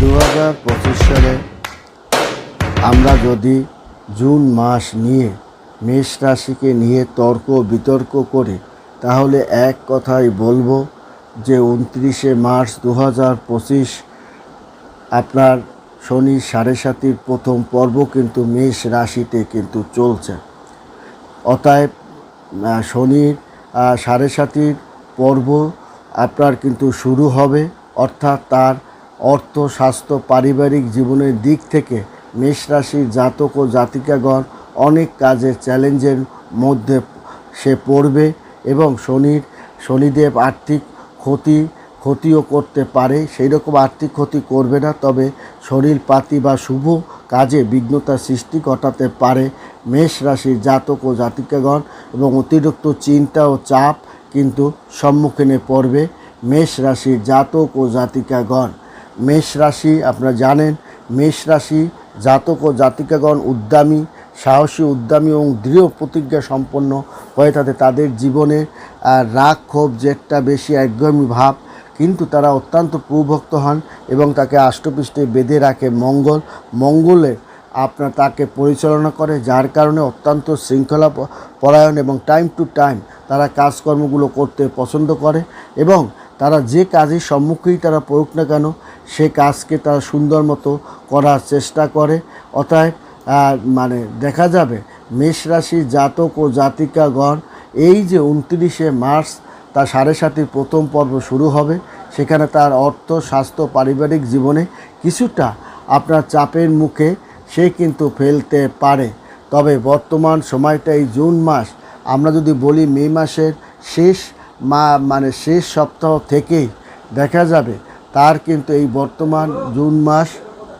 দু হাজার পঁচিশ সালে আমরা যদি জুন মাস নিয়ে মেষ রাশিকে নিয়ে তর্ক বিতর্ক করি, তাহলে এক কথাই বলব যে উনত্রিশে মার্চ দু হাজার পঁচিশ আপনার শনি সাড়ে সাতির প্রথম পর্ব কিন্তু মেষ রাশিতে কিন্তু চলছে। অতএব শনির সাড়ে সাতির পর্ব আপনার কিন্তু শুরু হবে, অর্থাৎ তার অর্থ, স্বাস্থ্য, পারিবারিক জীবনের দিক থেকে মেষ রাশির জাতক ও জাতিকাগণ অনেক কাজের চ্যালেঞ্জের মধ্যে সে পড়বে এবং শনির, শনিদেব আর্থিক ক্ষতি, ক্ষতিও করতে পারে। সেই রকম আর্থিক ক্ষতি করবে না, তবে শরীর পাতি বা শুভ কাজে বিঘ্নতার সৃষ্টি ঘটাতে পারে মেষ রাশির জাতক ও জাতিকাগণ এবং অতিরিক্ত চিন্তা ও চাপ কিন্তু সম্মুখীনে পড়বে মেষ রাশির জাতক ও জাতিকাগণ। মেষ রাশি, আপনারা জানেন, মেষ রাশি জাতক ও জাতিকাগণ উদ্যমী, সাহসী, উদ্যমী এবং দৃঢ় প্রতিজ্ঞা সম্পন্ন হয়ে থাকে তাদের জীবনে। রাগ, ক্ষোভ জেদটা বেশি একঘেয়েমি ভাব, কিন্তু তারা অত্যন্ত প্রভক্ত হন এবং তাকে আষ্টপৃষ্ঠে বেঁধে রাখে মঙ্গল। মঙ্গলে আপনার তাকে পরিচালনা করে, যার কারণে অত্যন্ত শৃঙ্খলা পরায়ণ এবং টাইম টু টাইম তারা কাজকর্মগুলো করতে পছন্দ করে এবং তারা যে কাজের সম্মুখেই তারা পড়ুক না কেন সে কাজকে তারা সুন্দর মতো করার চেষ্টা করে। অতএব মানে দেখা যাবে, মেষ রাশির জাতক ও জাতিকাগণ এই যে উনত্রিশে মার্চ তার সাড়ে সাতির প্রথম পর্ব শুরু হবে, সেখানে তার অর্থ, স্বাস্থ্য, পারিবারিক জীবনে কিছুটা আপনার চাপের মুখে সে কিন্তু ফেলতে পারে। তবে বর্তমান সময়টা এই জুন মাস, আমরা যদি বলি মে মাসের শেষ মা মানে শেষ সপ্তাহ থেকেই দেখা যাবে তার কিন্তু এই বর্তমান জুন মাস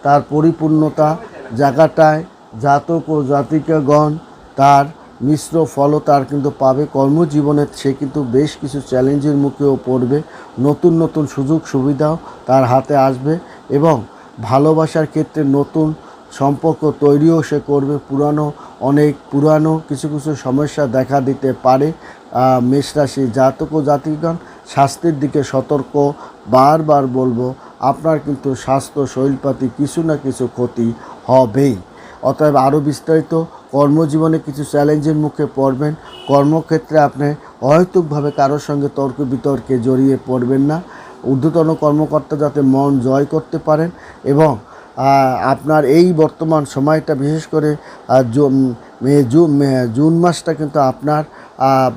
তার পরিপূর্ণতা জায়গাটায় জাতক ও জাতিকাগণ তার মিশ্র ফলও তার কিন্তু পাবে। কর্মজীবনে সে কিন্তু বেশ কিছু চ্যালেঞ্জের মুখেও পড়বে। নতুন নতুন সুযোগ সুবিধাও তার হাতে আসবে এবং ভালোবাসার ক্ষেত্রে নতুন সম্পর্ক তৈরিও সে করবে। পুরানো অনেক পুরানো কিছু কিছু সমস্যা দেখা দিতে পারে। আহ, মেষ রাশি জাতক ও জাতিগণ স্বাস্থ্যের দিকে সতর্ক, বারবার বলব, আপনার কিন্তু স্বাস্থ্য, শরীরপাতি কিছু না কিছু ক্ষতি হবেই। অতএব আরও বিস্তারিত কর্মজীবনে কিছু চ্যালেঞ্জের মুখে পড়বেন। কর্মক্ষেত্রে আপনি অহেতুকভাবে কারোর সঙ্গে তর্ক বিতর্কে জড়িয়ে পড়বেন না। ঊর্ধ্বতন কর্মকর্তা যাতে মন জয় করতে পারেন এবং আপনার এই বর্তমান সময়টা, বিশেষ করে জুন মাসটা কিন্তু আপনার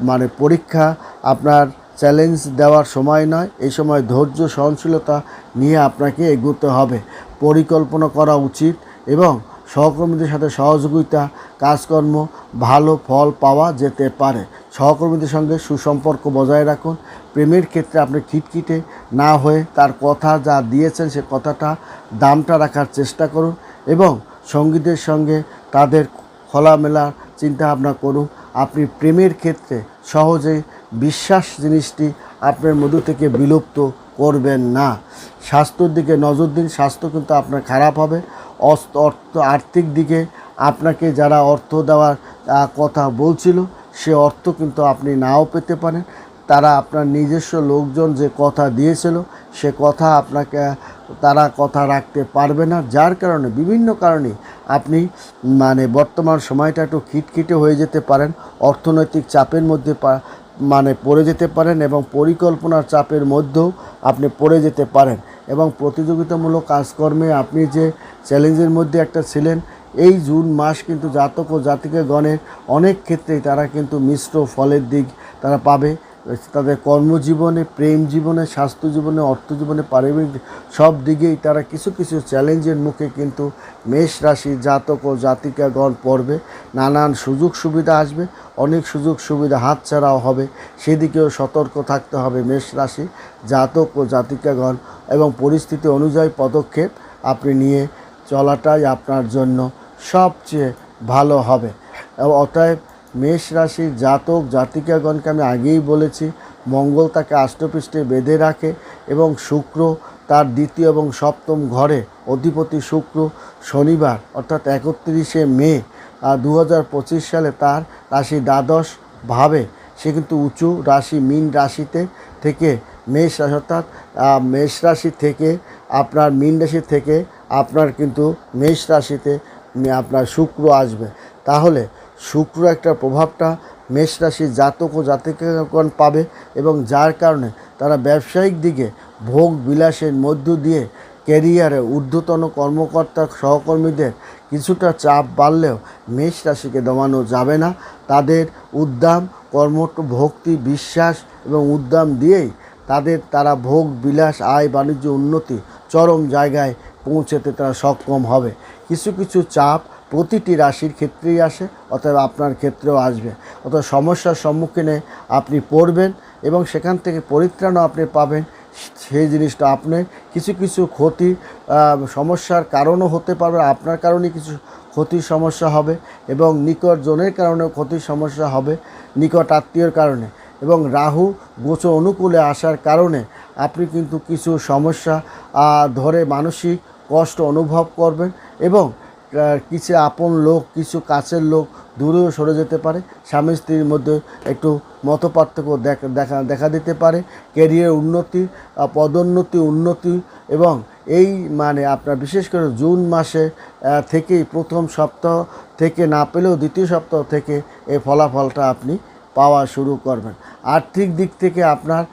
মানে পরীক্ষা, আপনার চ্যালেঞ্জ দেওয়ার সময় নয়, এই সময় ধৈর্য, সহনশীলতা নিয়ে আপনাকে এগোতে হবে। পরিকল্পনা করা উচিত এবং সহকর্মীদের সাথে সহযোগিতা, কাজকর্ম, ভালো ফল পাওয়া যেতে পারে। সহকর্মীদের সঙ্গে সুসম্পর্ক বজায় রাখুন। প্রেমের ক্ষেত্রে আপনি খিটখিটে না হয়ে তার কথা যা দিয়েছেন সে কথাটা দামটা রাখার চেষ্টা করুন এবং সঙ্গীদের সঙ্গে তাদের খোলামেলা চিন্তাভাবনা করুন। আপনি প্রেমের ক্ষেত্রে সহজে বিশ্বাস জিনিসটি আপনার মধ্য থেকে বিলুপ্ত করবেন না। স্বাস্থ্যর দিকে নজর দিন, স্বাস্থ্য কিন্তু আপনার খারাপ হবে। অর্থ, আর্থিক দিকে আপনাকে যারা অর্থ দেওয়ার কথা বলছিল, সে অর্থ কিন্তু আপনি নাও পেতে পারেন। তারা আপনার নিজস্ব লোকজন যে কথা দিয়েছিল, সে কথা আপনাকে, তারা কথা রাখতে পারবে না। যার কারণে, বিভিন্ন কারণে আপনি মানে বর্তমান সময়টা একটু খিটখিটে হয়ে যেতে পারেন। অর্থনৈতিক চাপের মধ্যে মানে পড়ে যেতে পারেন এবং পরিকল্পনার চাপের মধ্যেও আপনি পড়ে যেতে পারেন এবং প্রতিযোগিতামূলক কাজকর্মে আপনি যে চ্যালেঞ্জের মধ্যে একটা ছিলেন, এই জুন মাস কিন্তু জাতক ও জাতিকে গণের অনেক ক্ষেত্রেই তারা কিন্তু মিশ্র ফলের দিক তারা পাবে। তাদের কর্মজীবনে, প্রেম জীবনে, স্বাস্থ্য জীবনে, অর্থ জীবনে, পারিবারিক সব দিকেই তারা কিছু কিছু চ্যালেঞ্জের মুখে কিন্তু মেষ রাশি জাতক ও জাতিকাগণ পড়বে। নানান সুযোগ সুবিধা আসবে, অনেক সুযোগ সুবিধা হাতছাড়াও হবে। সেদিকেও সতর্ক থাকতে হবে মেষ রাশি জাতক ও জাতিকাগণ এবং পরিস্থিতি অনুযায়ী পদক্ষেপ আপনি নিয়ে চলাটাই আপনার জন্য সবচেয়ে ভালো হবে। এবং অতএব মেষ রাশির জাতক জাতিকাগণকে আমি আগেই বলেছি, মঙ্গল তাকে আষ্টপৃষ্ঠে বেঁধে রাখে এবং শুক্র তার দ্বিতীয় এবং সপ্তম ঘরে অধিপতি শুক্র শনিবার, অর্থাৎ একত্রিশে মে দু হাজার পঁচিশ সালে তার রাশি দ্বাদশ ভাবে। সে কিন্তু উঁচু রাশি, মিন রাশিতে থেকে মেষ রাশি, অর্থাৎ মেষ রাশি থেকে আপনার, মিন রাশি থেকে আপনার কিন্তু মেষ রাশিতে আপনার শুক্র আসবে। তাহলে শুক্র একটা প্রভাবটা মেষ রাশির জাতক ও জাতিকাগণ পাবে এবং যার কারণে তারা ব্যবসায়িক দিকে ভোগ বিলাসের মধ্য দিয়ে ক্যারিয়ারে ঊর্ধ্বতন কর্মকর্তা সহকর্মীদের কিছুটা চাপ বাড়লেও মেষ রাশিকে দমানো যাবে না। তাদের উদ্দাম কর্মঠ ভক্তি, বিশ্বাস এবং উদ্দাম দিয়েই তাদের তারা ভোগ বিলাস, আয়, বাণিজ্য উন্নতি চরম জায়গায় পৌঁছতে তারা সক্ষম হবে। কিছু কিছু চাপ প্রতিটি রাশির ক্ষেত্রেই আসে, অতএব আপনার ক্ষেত্রেও আসবে। অতএব সমস্যার সম্মুখীনে আপনি পড়বেন এবং সেখান থেকে পরিত্রাণও আপনি পাবেন। সেই জিনিসটা আপনি কিছু কিছু ক্ষতি সমস্যার কারণও হতে পারবে, আপনার কারণে কিছু ক্ষতির সমস্যা হবে এবং নিকট জনের কারণেও ক্ষতির সমস্যা হবে, নিকট আত্মীয়র কারণে। এবং রাহু গোচর অনুকূলে আসার কারণে আপনি কিন্তু কিছু সমস্যা ধরে মানসিক কষ্ট অনুভব করবেন এবং কিছু আপন লোক, কিছু কাছের লোক দূরেও সরে যেতে পারে। স্বামী স্ত্রীর মধ্যে একটু মতপার্থক্য দেখা দেখা দেখা দিতে পারে। ক্যারিয়ার উন্নতি পদোন্নতি, উন্নতি এবং এই মানে আপনার বিশেষ করে জুন মাসে থেকেই প্রথম সপ্তাহ থেকে না পেলেও দ্বিতীয় সপ্তাহ থেকে এই ফলাফলটা আপনি পাওয়া শুরু করবেন। আর্থিক দিক থেকে আপনার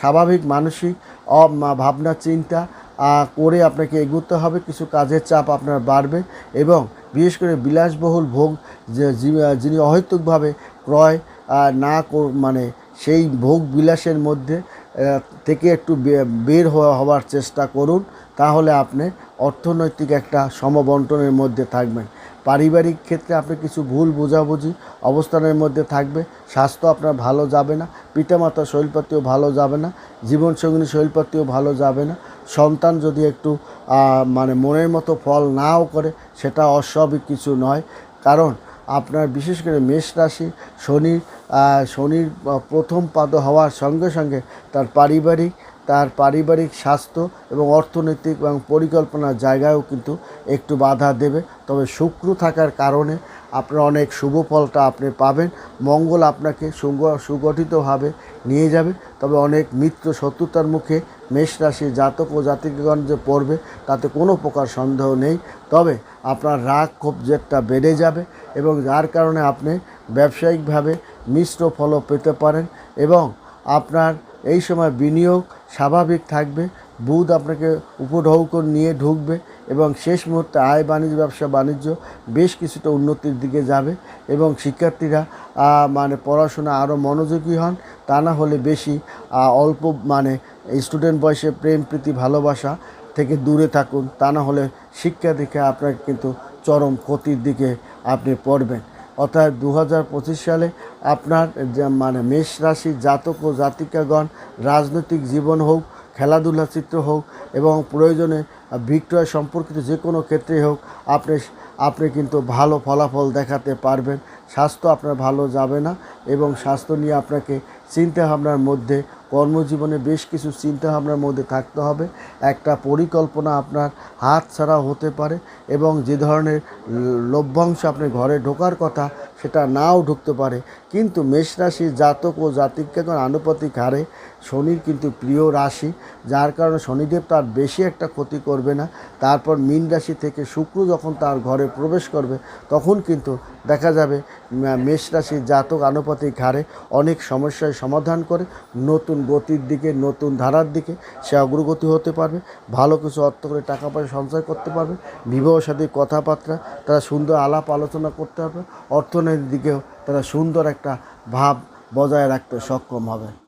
স্বাভাবিক, মানসিক ভাবনা, চিন্তা করে আপনাকে এগোতে হবে। কিছু কাজের চাপ আপনার বাড়বে এবং বিশেষ করে বিলাসবহুল ভোগ যিনি অহেতুকভাবে ক্রয় না মানে সেই ভোগ বিলাসের মধ্যে থেকে একটু বের হওয়া, হওয়ার চেষ্টা করুন। তাহলে আপনি অর্থনৈতিক একটা সমবন্টনের মধ্যে থাকবেন। পারিবারিক ক্ষেত্রে আপনি কিছু ভুল বোঝাবুঝি অবস্থানের মধ্যে থাকবে। স্বাস্থ্য আপনার ভালো যাবে না। পিতামাতার শৈলপাতিও ভালো যাবে না জীবনসঙ্গিনী শৈলপাতিও ভালো যাবে না। সন্তান যদি একটু মানে মনের মতো ফল নাও করে, সেটা অস্বাভাবিক কিছু নয়। কারণ আপনার বিশেষ করে মেষ রাশি শনির শনির প্রথম পাদ হওয়ার সঙ্গে সঙ্গে তার পারিবারিক তার পারিবারিক স্বাস্থ্য এবং অর্থনৈতিক এবং পরিকল্পনার জায়গায়ও কিন্তু একটু বাধা দেবে। তবে শুক্র থাকার কারণে আপনার অনেক শুভ ফলটা আপনি পাবেন। মঙ্গল আপনাকে সুগ- সুগঠিতভাবে নিয়ে যাবে। তবে অনেক মিত্র শত্রুতার মুখে মেষ রাশি জাতক ও জাতিকগণ যে পড়বে, তাতে কোনো প্রকার সন্দেহ নেই। তবে আপনার রাগ ক্ষোভ যেটা বেড়ে যাবে এবং যার কারণে আপনি ব্যবসায়িকভাবে মিশ্র ফলও পেতে পারেন এবং আপনার এই সময় বিনিয়োগ স্বাভাবিক থাকবে। বুধ আপনাকে উপঢৌকন নিয়ে ঢুকবে এবং শেষ মুহূর্তে আয়, বাণিজ্য, ব্যবসা, বাণিজ্য বেশ কিছুটা উন্নতির দিকে যাবে এবং শিক্ষার্থীরা মানে পড়াশোনা আরও মনোযোগী হন। তা না হলে বেশি অল্প মানে স্টুডেন্ট বয়সে প্রেম, প্রীতি, ভালোবাসা থেকে দূরে থাকুন। তা না হলে শিক্ষা দীক্ষা আপনার কিন্তু চরম ক্ষতির দিকে আপনি পড়বেন। অর্থাৎ দু হাজার পঁচিশ সালে আপনার মানে মেষ রাশি জাতক ও জাতিকাগণ রাজনৈতিক জীবন হোক খেলাধুলা চিত্র হোক এবং প্রয়োজনে বিক্রয় সম্পর্কিত যে কোনো ক্ষেত্রেই হোক, আপনি আপনি কিন্তু ভালো ফলাফল দেখাতে পারবেন। স্বাস্থ্য আপনার ভালো যাবে না এবং স্বাস্থ্য নিয়ে আপনাকে চিন্তাভাবনার মধ্যে কর্মজীবনে বেশ কিছু চিন্তাভাবনার মধ্যে থাকতে হবে। একটা পরিকল্পনা আপনার হাত ছাড়া হতে পারে এবং যে ধরনের লভ্যাংশ আপনি ঘরে ঢোকার কথা সেটা নাও ঢুকতে পারে। কিন্তু মেষ রাশির জাতক ও জাতিকাগণ আনুপাতিক হারে শনির কিন্তু প্রিয় রাশি, যার কারণে শনিদেব তার বেশি একটা ক্ষতি করবে না। তারপর মীন রাশি থেকে শুক্র যখন তার ঘরে প্রবেশ করবে, তখন কিন্তু দেখা যাবে মেষ রাশির জাতক আনুপাতিক হারে অনেক সমস্যার সমাধান করে, নতুন গতির দিকে, নতুন ধারার দিকে, সে অগ্রগতি হতে পারবে। ভালো কিছু অর্থ করে টাকা পয়সা সঞ্চয় করতে পারবে। বিবাহ সাথে কথাবার্তা, তারা সুন্দর আলাপ আলোচনা করতে পারবে। অর্থনৈতিক দিকেও তারা সুন্দর একটা ভাব বজায় রাখতে সক্ষম হবে।